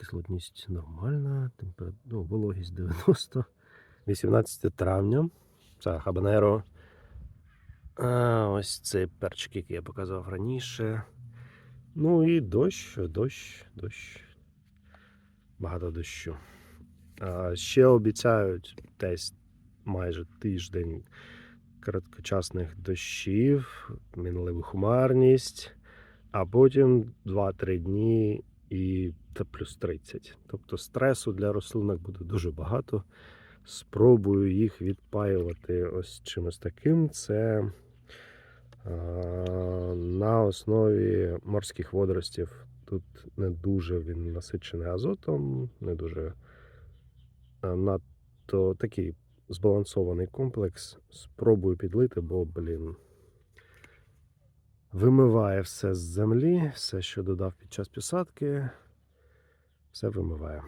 кислотність нормальна, ну, вологість 90. 18 травня. Це хабанеро. А, ось цей перчик, який я показав раніше. Ну і дощ, дощ, дощ. Багато дощу. А, ще обіцяють десь майже тиждень короткочасних дощів, мінлива хмарність, а потім 2-3 дні і та плюс 30. Тобто стресу для рослинок буде дуже багато. Спробую їх відпаювати ось чимось таким. Це а, на основі морських водоростів. Тут не дуже він насичений азотом, не дуже а, надто такий збалансований комплекс. Спробую підлити, бо, блін, вимиває все з землі, все, що додав під час посадки, все вимиває.